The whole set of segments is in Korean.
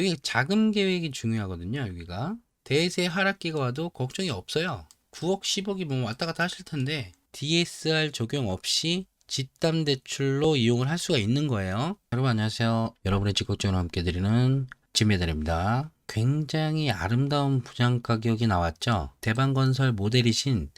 여기 자금 계획이 중요하거든요. 여기가 대세 하락기가 와도 걱정이 없어요. 9억, 10억이 뭐 왔다 갔다 하실 텐데 DSR 적용 없이 집담 대출로 이용을 할 수가 있는 거예요. 여러분 안녕하세요. 여러분의 직업적으로 함께 드리는 진매달입니다. 굉장히 아름다운 분양 가격이 나왔죠. 대방건설 모델이신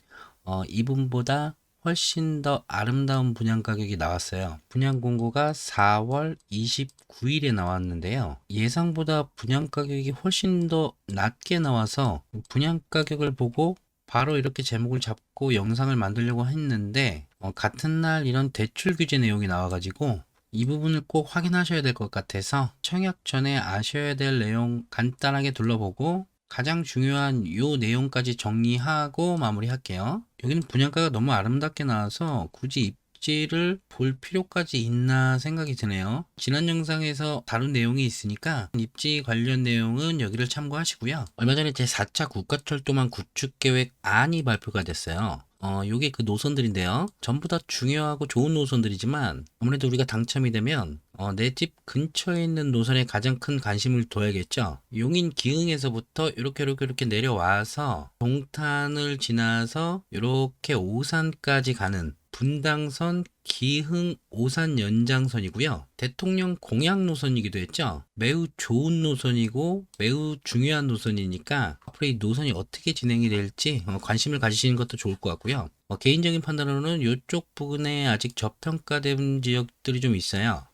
어, 이분보다 훨씬 더 아름다운 분양 가격이 나왔어요. 분양 공고가 4월 29일에 나왔는데요. 예상보다 분양 가격이 훨씬 더 낮게 나와서 분양 가격을 보고 바로 이렇게 제목을 잡고 영상을 만들려고 했는데 어, 같은 날 이런 대출 규제 내용이 나와가지고 이 부분을 꼭 확인하셔야 될 것 같아서 청약 전에 아셔야 될 내용 간단하게 둘러보고 가장 중요한 요 내용까지 정리하고 마무리할게요. 여기는 분양가가 너무 아름답게 나와서 굳이 입지를 볼 필요까지 있나 생각이 드네요. 지난 영상에서 다룬 내용이 있으니까 입지 관련 내용은 여기를 참고하시고요. 얼마 전에 제 4차 국가철도망 구축 계획 안이 발표가 됐어요. 어, 요게 그 노선들인데요. 전부 다 중요하고 좋은 노선들이지만 아무래도 우리가 당첨이 되면 어, 내 집 근처에 있는 노선에 가장 큰 관심을 둬야겠죠. 용인 기흥에서부터 이렇게 이렇게 이렇게 내려와서 동탄을 지나서 이렇게 오산까지 가는 분당선 기흥 오산 연장선이고요. 대통령 공약 노선이기도 했죠. 매우 좋은 노선이고 매우 중요한 노선이니까 앞으로 이 노선이 어떻게 진행이 될지 어, 관심을 가지시는 것도 좋을 것 같고요. 어, 개인적인 판단으로는 이쪽 부분에 아직 저평가된 지역들이 좀 있어요.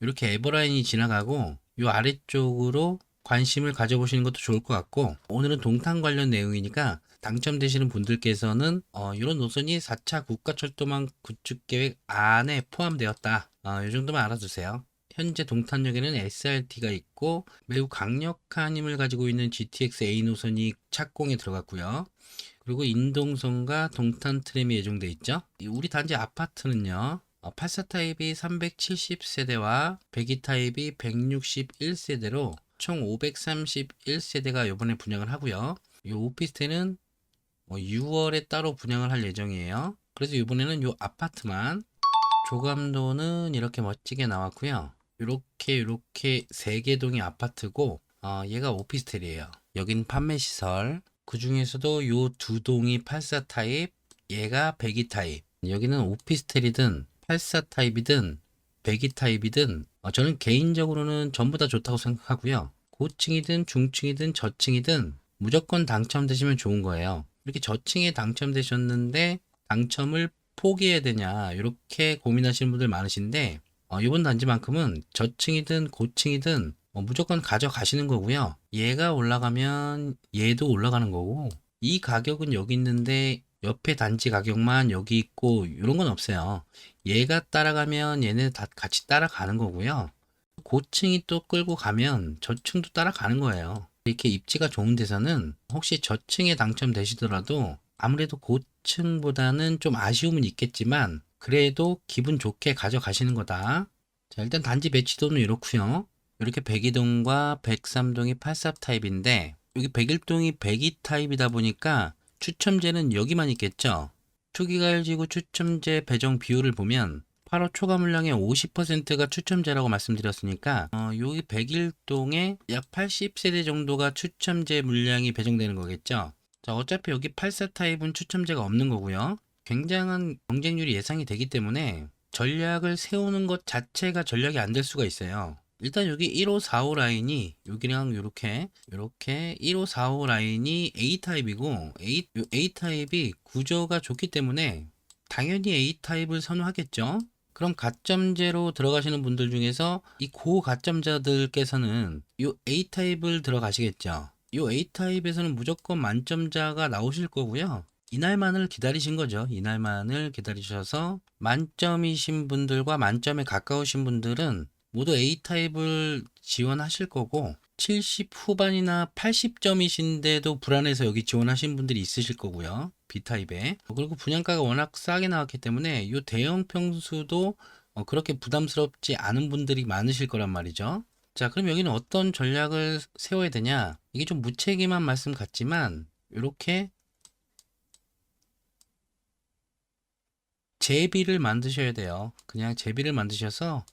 이렇게 에버라인이 지나가고 이 아래쪽으로 관심을 가져보시는 것도 좋을 것 같고 오늘은 동탄 관련 내용이니까 당첨되시는 분들께서는 어, 이런 노선이 4차 국가철도망 구축계획 안에 포함되었다. 어, 이 정도만 알아두세요. 현재 동탄역에는 SRT가 있고 매우 강력한 힘을 가지고 있는 GTX A 노선이 착공에 들어갔고요. 그리고 인동선과 동탄 트램이 예정돼 있죠. 이 우리 단지 아파트는요. 어, 84 타입이 370세대와 102 타입이 161세대로 총 531세대가 이번에 분양을 하고요. 이 오피스텔은 6월에 따로 분양을 할 예정이에요. 그래서 이번에는 이 아파트만 조감도는 이렇게 멋지게 나왔고요. 이렇게 이렇게 세 개 동의 아파트고 어, 얘가 오피스텔이에요. 여긴 판매 시설. 그 중에서도 요 두 동이 84 타입, 얘가 102 타입. 여기는 오피스텔이든 84 타입이든 102 타입이든 어, 저는 개인적으로는 전부 다 좋다고 생각하고요. 고층이든 중층이든 저층이든 무조건 당첨되시면 좋은 거예요. 이렇게 저층에 당첨되셨는데 당첨을 포기해야 되냐 이렇게 고민하시는 분들 많으신데 어, 이번 단지만큼은 저층이든 고층이든 어, 무조건 가져가시는 거고요. 얘가 올라가면 얘도 올라가는 거고 이 가격은 여기 있는데 옆에 단지 가격만 여기 있고 이런 건 없어요. 얘가 따라가면 얘네 다 같이 따라가는 거고요. 고층이 또 끌고 가면 저층도 따라가는 거예요. 이렇게 입지가 좋은 데서는 혹시 저층에 당첨되시더라도 아무래도 고층보다는 좀 아쉬움은 있겠지만 그래도 기분 좋게 가져가시는 거다. 자, 일단 단지 배치도는 이렇고요. 이렇게 102동과 103동이 84 타입인데 여기 101동이 102 타입이다 보니까 추첨제는 여기만 있겠죠. 초기가일지구 추첨제 배정 비율을 보면 8호 초과 물량의 50%가 추첨제라고 말씀드렸으니까 어, 여기 101동에 약 80세대 정도가 추첨제 물량이 배정되는 거겠죠. 자, 어차피 여기 84 타입은 추첨제가 없는 거고요. 굉장한 경쟁률이 예상이 되기 때문에 전략을 세우는 것 자체가 전략이 안 될 수가 있어요. 일단 여기 1호, 4호 라인이 여기랑 이렇게 이렇게 1호, 4호 라인이 A 타입이고 A, A 타입이 구조가 좋기 때문에 당연히 A 타입을 선호하겠죠. 그럼 가점제로 들어가시는 분들 중에서 이 고가점자들께서는 이 A 타입을 들어가시겠죠. 이 A 타입에서는 무조건 만점자가 나오실 거고요. 이날만을 기다리신 거죠. 이날만을 기다리셔서 만점이신 분들과 만점에 가까우신 분들은 모두 A 타입을 지원하실 거고 70 후반이나 80점이신데도 불안해서 여기 지원하신 분들이 있으실 거고요. B타입에. 그리고 분양가가 워낙 싸게 나왔기 때문에 이 대형 평수도 어, 그렇게 부담스럽지 않은 분들이 많으실 거란 말이죠. 자, 그럼 여기는 어떤 전략을 세워야 되냐? 이게 좀 무책임한 말씀 같지만 이렇게 제비를 만드셔야 돼요. 그냥 제비를 만드셔서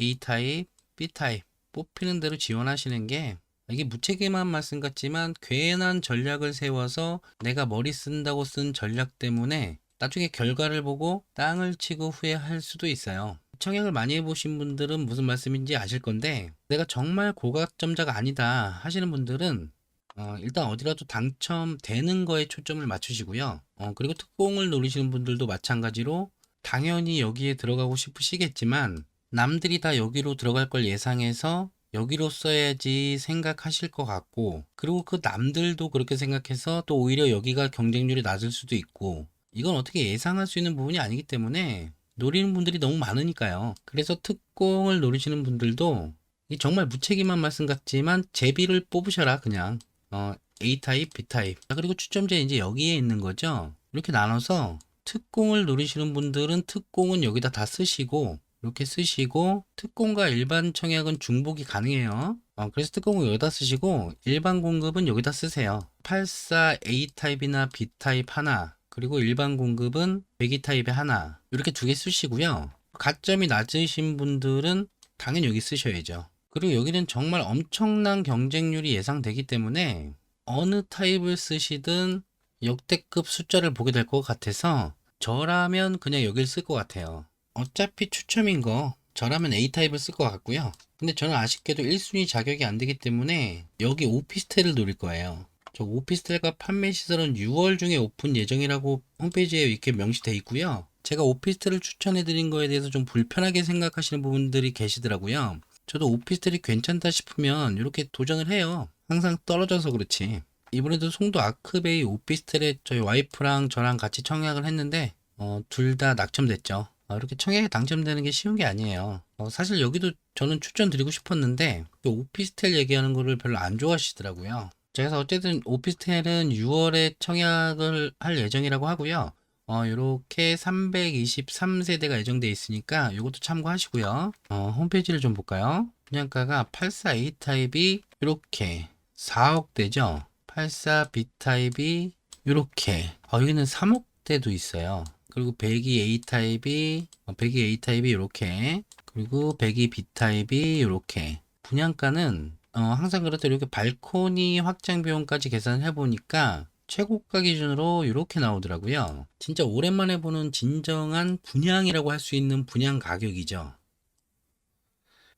A 타입, B 타입 뽑히는 대로 지원하시는 게 이게 무책임한 말씀 같지만 괜한 전략을 세워서 내가 머리 쓴다고 쓴 전략 때문에 나중에 결과를 보고 땅을 치고 후회할 수도 있어요. 청약을 많이 해보신 분들은 무슨 말씀인지 아실 건데 내가 정말 고가점자가 아니다 하시는 분들은 어, 일단 어디라도 당첨되는 거에 초점을 맞추시고요. 어, 그리고 특공을 노리시는 분들도 마찬가지로 당연히 여기에 들어가고 싶으시겠지만 남들이 다 여기로 들어갈 걸 예상해서 여기로 써야지 생각하실 것 같고 그리고 그 남들도 그렇게 생각해서 또 오히려 여기가 경쟁률이 낮을 수도 있고 이건 어떻게 예상할 수 있는 부분이 아니기 때문에 노리는 분들이 너무 많으니까요. 그래서 특공을 노리시는 분들도 이 정말 무책임한 말씀 같지만 제비를 뽑으셔라 그냥 어, A 타입, B 타입. 자, 그리고 추첨제 이제 여기에 있는 거죠. 이렇게 나눠서 특공을 노리시는 분들은 특공은 여기다 다 쓰시고 이렇게 쓰시고 특공과 일반 청약은 중복이 가능해요. 어, 그래서 특공은 여기다 쓰시고 일반 공급은 여기다 쓰세요. 84 A 타입이나 B 타입 하나 그리고 일반 공급은 102 타입에 하나 이렇게 두 개 쓰시고요. 가점이 낮으신 분들은 당연히 여기 쓰셔야죠. 그리고 여기는 정말 엄청난 경쟁률이 예상되기 때문에 어느 타입을 쓰시든 역대급 숫자를 보게 될 것 같아서 저라면 그냥 여기를 쓸것 같아요. 어차피 추첨인 거 저라면 A 타입을 쓸 것 같고요. 근데 저는 아쉽게도 1순위 자격이 안 되기 때문에 여기 오피스텔을 노릴 거예요. 저 오피스텔과 판매 시설은 6월 중에 오픈 예정이라고 홈페이지에 이렇게 명시돼 있고요. 제가 오피스텔을 추천해 드린 거에 대해서 좀 불편하게 생각하시는 부분들이 계시더라고요. 저도 오피스텔이 괜찮다 싶으면 이렇게 도전을 해요. 항상 떨어져서 그렇지. 이번에도 송도 아크베이 오피스텔에 저희 와이프랑 저랑 같이 청약을 했는데 어, 둘 다 낙첨됐죠. 어, 이렇게 청약에 당첨되는 게 쉬운 게 아니에요. 어, 사실 여기도 저는 추천드리고 싶었는데 그 오피스텔 얘기하는 거를 별로 안 좋아하시더라고요. 그래서 어쨌든 오피스텔은 6월에 청약을 할 예정이라고 하고요. 어, 요렇게 323세대가 예정돼 있으니까 이것도 참고하시고요. 어, 홈페이지를 좀 볼까요? 분양가가 84A 타입이 이렇게 4억대죠. 84B 타입이 이렇게 어, 여기는 3억대도 있어요. 그리고 102A 타입이 어, 102A 타입이 이렇게 그리고 102B 타입이 이렇게 분양가는 어, 항상 그렇듯 이렇게 발코니 확장 비용까지 계산을 해보니까 최고가 기준으로 이렇게 나오더라고요. 진짜 오랜만에 보는 진정한 분양이라고 할 수 있는 분양 가격이죠.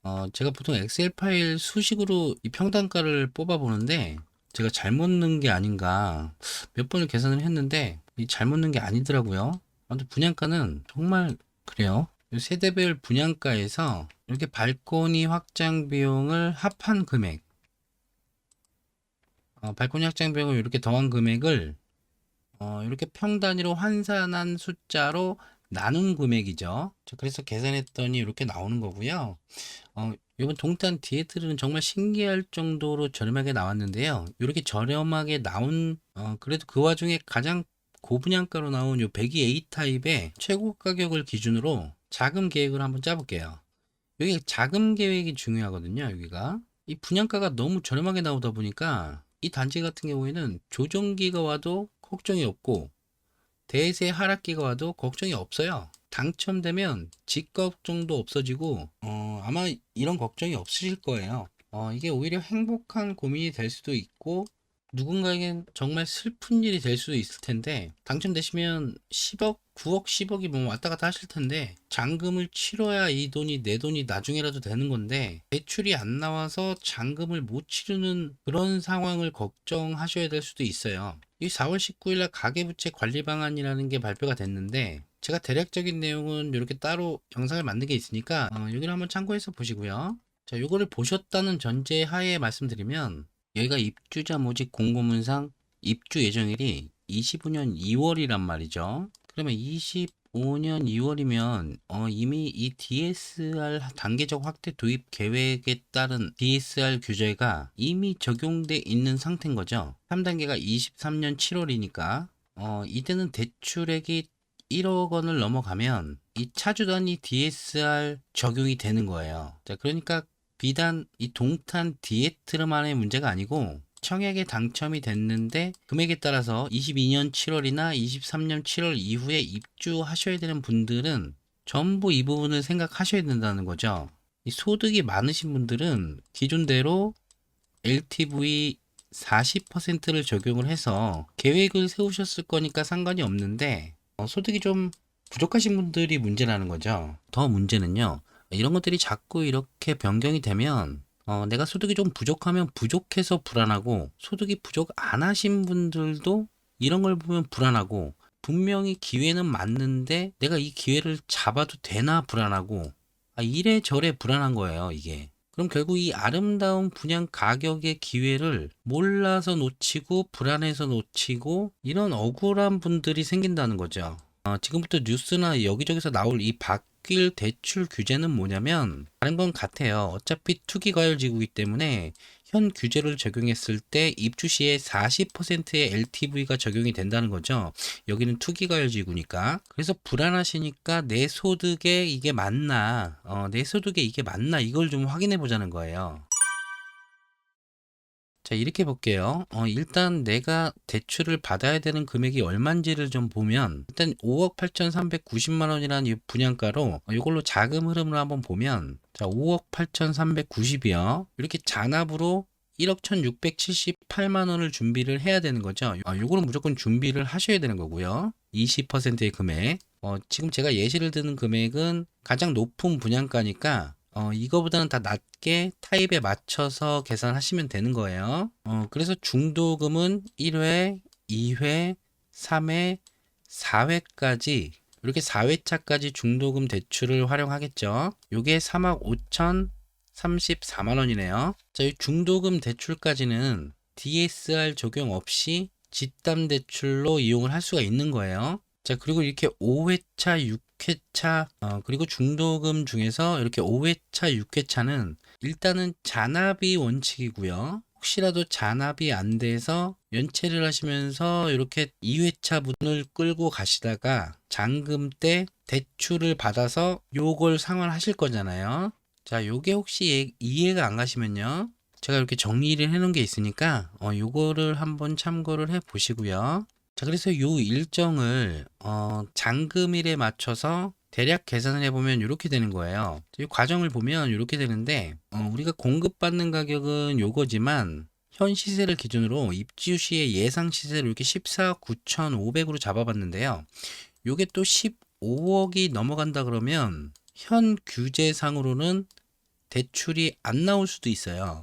어, 제가 보통 엑셀 파일 수식으로 이 평단가를 뽑아 보는데 제가 잘못 넣은 게 아닌가 몇 번을 계산을 했는데 이 잘못 넣은 게 아니더라고요. 아무튼 분양가는 정말 그래요. 이 세대별 분양가에서 이렇게 발코니 확장 비용을 합한 금액 어, 발코니 확장 비용을 이렇게 더한 금액을 어, 이렇게 평 단위로 환산한 숫자로 나눈 금액이죠. 자, 그래서 계산했더니 이렇게 나오는 거고요. 어, 이번 동탄 디에트는 정말 신기할 정도로 저렴하게 나왔는데요. 이렇게 저렴하게 나온 어, 그래도 그 와중에 가장 고분양가로 나온 요 102A 타입의 최고 가격을 기준으로 자금 계획을 한번 짜볼게요. 여기 자금 계획이 중요하거든요. 여기가 이 분양가가 너무 저렴하게 나오다 보니까 이 단지 같은 경우에는 조정기가 와도 걱정이 없고 대세 하락기가 와도 걱정이 없어요. 당첨되면 집 걱정도 없어지고 어, 아마 이런 걱정이 없으실 거예요. 어, 이게 오히려 행복한 고민이 될 수도 있고 누군가에겐 정말 슬픈 일이 될 수도 있을 텐데 당첨되시면 10억, 9억, 10억이 뭐 왔다 갔다 하실 텐데 잔금을 치러야 이 돈이 내 돈이 나중에라도 되는 건데 대출이 안 나와서 잔금을 못 치르는 그런 상황을 걱정하셔야 될 수도 있어요. 이 4월 19일 날 가계부채 관리 방안이라는 게 발표가 됐는데 제가 대략적인 내용은 이렇게 따로 영상을 만든 게 있으니까 어, 여기를 한번 참고해서 보시고요. 자, 요거를 보셨다는 전제 하에 말씀드리면 여기가 입주자 모집 공고문상 입주 예정일이 25년 2월이란 말이죠. 그러면 25년 2월이면 어, 이미 이 DSR 단계적 확대 도입 계획에 따른 DSR 규제가 이미 적용돼 있는 상태인 거죠. 3단계가 23년 7월이니까 어, 이때는 대출액이 1억 원을 넘어가면 이 차주 단위 DSR 적용이 되는 거예요. 자, 그러니까 비단 이 동탄 디에트르만의 문제가 아니고 청약에 당첨이 됐는데 금액에 따라서 22년 7월이나 23년 7월 이후에 입주하셔야 되는 분들은 전부 이 부분을 생각하셔야 된다는 거죠. 이 소득이 많으신 분들은 기존대로 LTV 40%를 적용을 해서 계획을 세우셨을 거니까 상관이 없는데 어, 소득이 좀 부족하신 분들이 문제라는 거죠. 더 문제는요. 이런 것들이 자꾸 이렇게 변경이 되면 어, 내가 소득이 좀 부족하면 부족해서 불안하고 소득이 부족 안 하신 분들도 이런 걸 보면 불안하고 분명히 기회는 맞는데 내가 이 기회를 잡아도 되나 불안하고 아, 이래저래 불안한 거예요, 이게. 그럼 결국 이 아름다운 분양 가격의 기회를 몰라서 놓치고 불안해서 놓치고 이런 억울한 분들이 생긴다는 거죠. 어, 지금부터 뉴스나 여기저기서 나올 이바 뀔 대출 규제는 뭐냐면 다른 건 같아요. 어차피 투기 과열 지구이기 때문에 현 규제를 적용했을 때 입주 시에 40%의 LTV가 적용이 된다는 거죠. 여기는 투기 과열 지구니까. 그래서 불안하시니까 내 소득에 이게 맞나, 어, 내 소득에 이게 맞나 이걸 좀 확인해 보자는 거예요. 자, 이렇게 볼게요. 어, 일단 내가 대출을 받아야 되는 금액이 얼마인지를 좀 보면, 일단 5억 8,390만 원이라는 이 분양가로, 어, 이걸로 자금 흐름을 한번 보면, 자, 5억 8,390이요. 이렇게 잔압으로 1억 1,678만 원을 준비를 해야 되는 거죠. 어, 요거는 무조건 준비를 하셔야 되는 거고요. 20%의 금액. 어, 지금 제가 예시를 드는 금액은 가장 높은 분양가니까 어, 이거보다는 다 낮게 타입에 맞춰서 계산하시면 되는 거예요. 어, 그래서 중도금은 1회, 2회, 3회, 4회까지 이렇게 4회차까지 중도금 대출을 활용하겠죠. 요게 3억 5천 34만 원이네요. 자, 이 중도금 대출까지는 DSR 적용 없이 집담 대출로 이용을 할 수가 있는 거예요. 자, 그리고 이렇게 5회차, 6회차, 어, 그리고 중도금 중에서 이렇게 5회차, 6회차는 일단은 잔압이 원칙이고요. 혹시라도 잔압이 안 돼서 연체를 하시면서 이렇게 2회차 분을 끌고 가시다가 잔금 때 대출을 받아서 요걸 상환하실 거잖아요. 자, 요게 혹시 예- 이해가 안 가시면요. 제가 이렇게 정리를 해 놓은 게 있으니까 어, 요거를 한번 참고를 해 보시고요. 자, 그래서 요 일정을 어, 잔금일에 맞춰서 대략 계산을 해보면 이렇게 되는 거예요. 이 과정을 보면 이렇게 되는데 어, 우리가 공급받는 가격은 요거지만 현 시세를 기준으로 입주 시의 예상 시세를 이렇게 14억 9,500으로 잡아봤는데요. 요게 또 15억이 넘어간다 그러면 현 규제상으로는 대출이 안 나올 수도 있어요.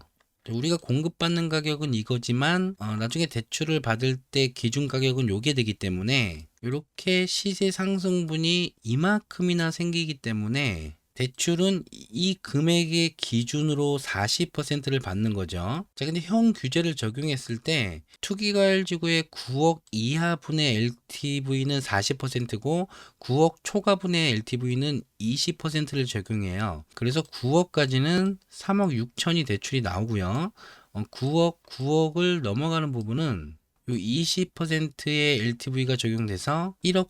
우리가 공급받는 가격은 이거지만 어, 나중에 대출을 받을 때 기준 가격은 요게 되기 때문에 이렇게 시세 상승분이 이만큼이나 생기기 때문에 대출은 이 금액의 기준으로 40%를 받는 거죠. 자, 근데 형 규제를 적용했을 때 투기과열지구의 9억 이하분의 LTV는 40%고 9억 초과분의 LTV는 20%를 적용해요. 그래서 9억까지는 3억 6천이 대출이 나오고요. 어, 9억, 9억을 넘어가는 부분은 요 20%의 LTV가 적용돼서 1억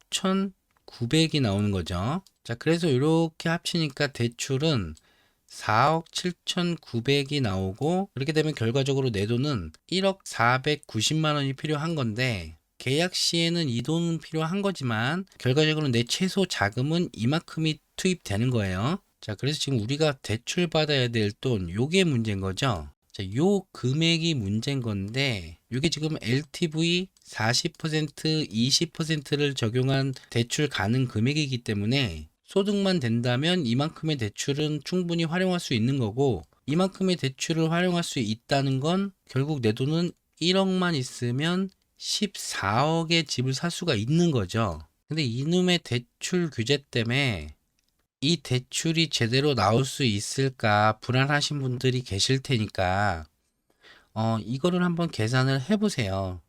1,900이 나오는 거죠. 자, 그래서 이렇게 합치니까 대출은 4억 7,900이 나오고 그렇게 되면 결과적으로 내 돈은 1억 490만 원이 필요한 건데 계약 시에는 이 돈은 필요한 거지만 결과적으로 내 최소 자금은 이만큼이 투입되는 거예요. 자, 그래서 지금 우리가 대출 받아야 될 돈, 요게 문제인 거죠. 자, 요 금액이 문제인 건데, 요게 지금 LTV 40%, 20%를 적용한 대출 가능 금액이기 때문에 소득만 된다면 이만큼의 대출은 충분히 활용할 수 있는 거고, 이만큼의 대출을 활용할 수 있다는 건 결국 내 돈은 1억만 있으면 14억의 집을 살 수가 있는 거죠. 근데 이놈의 대출 규제 때문에 이 대출이 제대로 나올 수 있을까 불안하신 분들이 계실 테니까 어 이거를 한번 계산을 해보세요.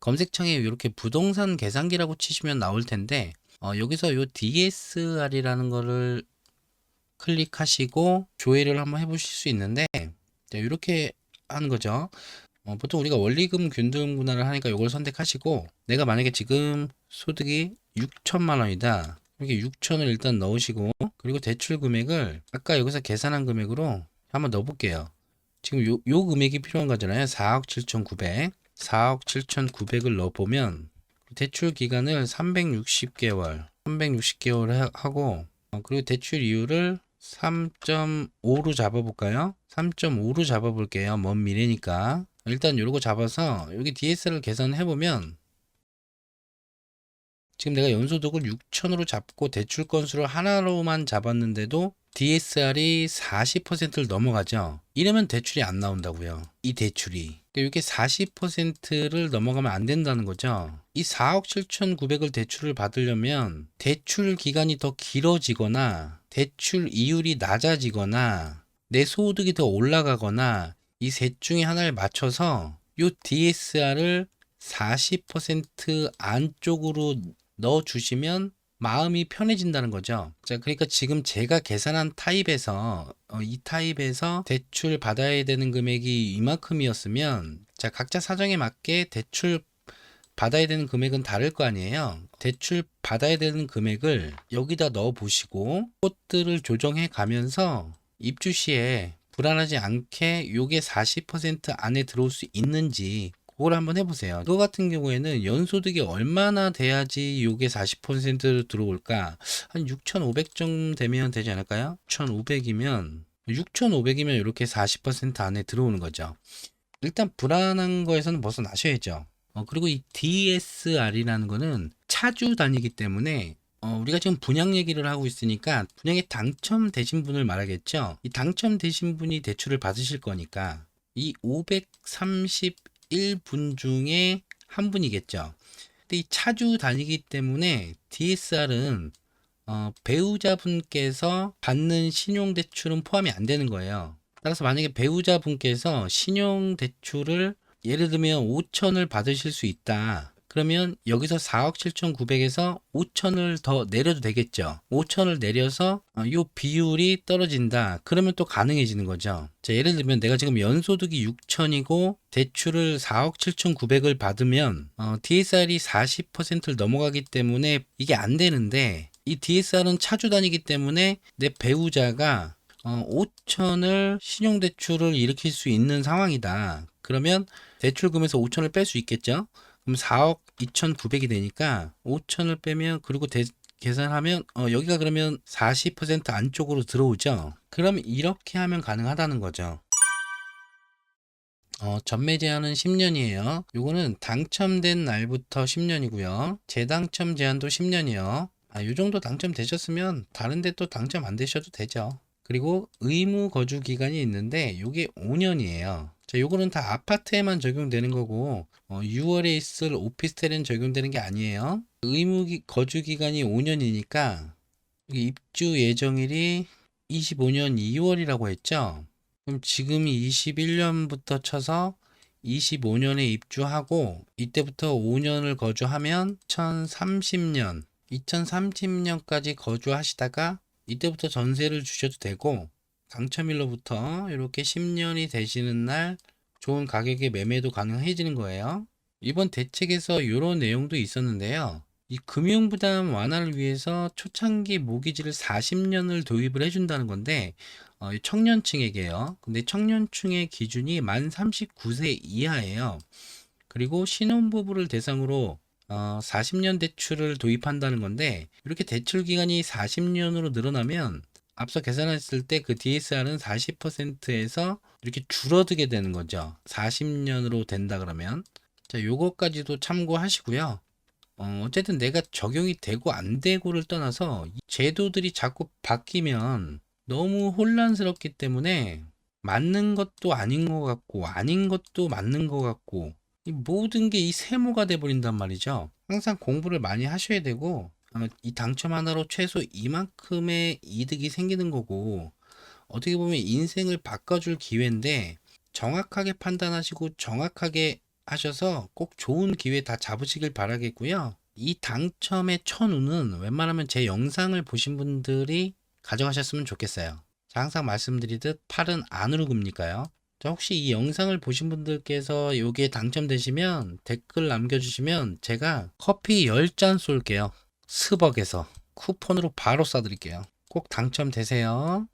검색창에 이렇게 부동산 계산기라고 치시면 나올 텐데 어 여기서 요 DSR이라는 거를 클릭하시고 조회를 한번 해보실 수 있는데 이렇게 하는 거죠. 어, 보통 우리가 원리금 균등 분할을 하니까 이걸 선택하시고 내가 만약에 지금 소득이 6천만 원이다. 이렇게 6천을 일단 넣으시고 그리고 대출 금액을 아까 여기서 계산한 금액으로 한번 넣어볼게요. 지금 요, 요 금액이 필요한 거잖아요. 4억 7,900. 4억 7,900을 넣어보면 대출 기간을 360개월, 360개월 하고 어, 그리고 대출 이율을 3.5로 잡아볼까요? 3.5로 잡아볼게요. 먼 미래니까. 일단 요거 잡아서 여기 DSR을 계산해보면 지금 내가 연소득을 6천으로 잡고 대출 건수를 하나로만 잡았는데도 DSR이 40%를 넘어가죠. 이러면 대출이 안 나온다고요. 이 대출이. 그러니까 이게 40%를 넘어가면 안 된다는 거죠. 이 4억 7,900을 대출을 받으려면 대출 기간이 더 길어지거나 대출 이율이 낮아지거나 내 소득이 더 올라가거나 이 셋 중에 하나를 맞춰서 요 DSR을 40% 안쪽으로 넣어 주시면 마음이 편해진다는 거죠. 자, 그러니까 지금 제가 계산한 타입에서 어, 이 타입에서 대출 받아야 되는 금액이 이만큼이었으면 자, 각자 사정에 맞게 대출 받아야 되는 금액은 다를 거 아니에요. 대출 받아야 되는 금액을 여기다 넣어 보시고 꽃들을 조정해 가면서 입주 시에 불안하지 않게 요게 40% 안에 들어올 수 있는지 그걸 한번 해보세요. 그거 같은 경우에는 연소득이 얼마나 돼야지 요게 40%로 들어올까? 한 6,500 정도 되면 되지 않을까요? 6,500이면 6,500이면 이렇게 40% 안에 들어오는 거죠. 일단 불안한 거에서는 벗어나셔야죠. 어, 그리고 이 DSR이라는 거는 차주 단위이기 때문에 어, 우리가 지금 분양 얘기를 하고 있으니까 분양에 당첨되신 분을 말하겠죠. 이 당첨되신 분이 대출을 받으실 거니까 이 531분 중에 한 분이겠죠. 근데 이 차주 단위이기 때문에 DSR은 어, 배우자분께서 받는 신용대출은 포함이 안 되는 거예요. 따라서 만약에 배우자분께서 신용대출을 예를 들면 5천을 받으실 수 있다. 그러면 여기서 4억 7,900에서 5천을 더 내려도 되겠죠. 5천을 내려서 어, 요 비율이 떨어진다. 그러면 또 가능해지는 거죠. 자, 예를 들면 내가 지금 연소득이 6천이고 대출을 4억 7,900을 받으면 어, DSR이 40%를 넘어가기 때문에 이게 안 되는데 이 DSR은 차주 단위이기 때문에 내 배우자가 어, 5천을 신용대출을 일으킬 수 있는 상황이다. 그러면 대출금에서 5천을 뺄 수 있겠죠? 그럼 4억 2,900이 되니까 5천을 빼면 그리고 대, 계산하면 어, 여기가 그러면 40% 안쪽으로 들어오죠. 그럼 이렇게 하면 가능하다는 거죠. 어, 전매 제한은 10년이에요. 요거는 당첨된 날부터 10년이고요. 재당첨 제한도 10년이요. 아, 요 정도 당첨되셨으면 다른 데 또 당첨 안 되셔도 되죠. 그리고 의무 거주 기간이 있는데 요게 5년이에요. 자, 요거는 다 아파트에만 적용되는 거고 어, 6월에 있을 오피스텔엔 적용되는 게 아니에요. 의무 기- 거주 기간이 5년이니까 입주 예정일이 25년 2월이라고 했죠. 그럼 지금이 21년부터 쳐서 25년에 입주하고 이때부터 5년을 거주하면 2030년, 2030년까지 거주하시다가 이때부터 전세를 주셔도 되고 당첨일로부터 이렇게 10년이 되시는 날 좋은 가격에 매매도 가능해지는 거예요. 이번 대책에서 이런 내용도 있었는데요. 이 금융 부담 완화를 위해서 초창기 모기지를 40년을 도입을 해준다는 건데 어, 이 청년층에게요. 근데 청년층의 기준이 만 39세 이하예요. 그리고 신혼부부를 대상으로 어, 40년 대출을 도입한다는 건데 이렇게 대출 기간이 40년으로 늘어나면 앞서 계산했을 때 그 DSR은 40%에서 이렇게 줄어들게 되는 거죠. 40년으로 된다 그러면 자 요거까지도 참고하시고요. 어, 어쨌든 내가 적용이 되고 안 되고를 떠나서 이 제도들이 자꾸 바뀌면 너무 혼란스럽기 때문에 맞는 것도 아닌 것 같고 아닌 것도 맞는 것 같고 이 모든 게 이 세모가 돼 버린단 말이죠. 항상 공부를 많이 하셔야 되고 어, 이 당첨 하나로 최소 이만큼의 이득이 생기는 거고 어떻게 보면 인생을 바꿔줄 기회인데 정확하게 판단하시고 정확하게 하셔서 꼭 좋은 기회 다 잡으시길 바라겠고요. 이 당첨의 천우는 웬만하면 제 영상을 보신 분들이 가져가셨으면 좋겠어요. 자, 항상 말씀드리듯 팔은 안으로 굽니까요. 자, 혹시 이 영상을 보신 분들께서 여기에 당첨되시면 댓글 남겨주시면 제가 커피 10잔 쏠게요. 스벅에서 쿠폰으로 바로 쏴드릴게요. 꼭 당첨되세요.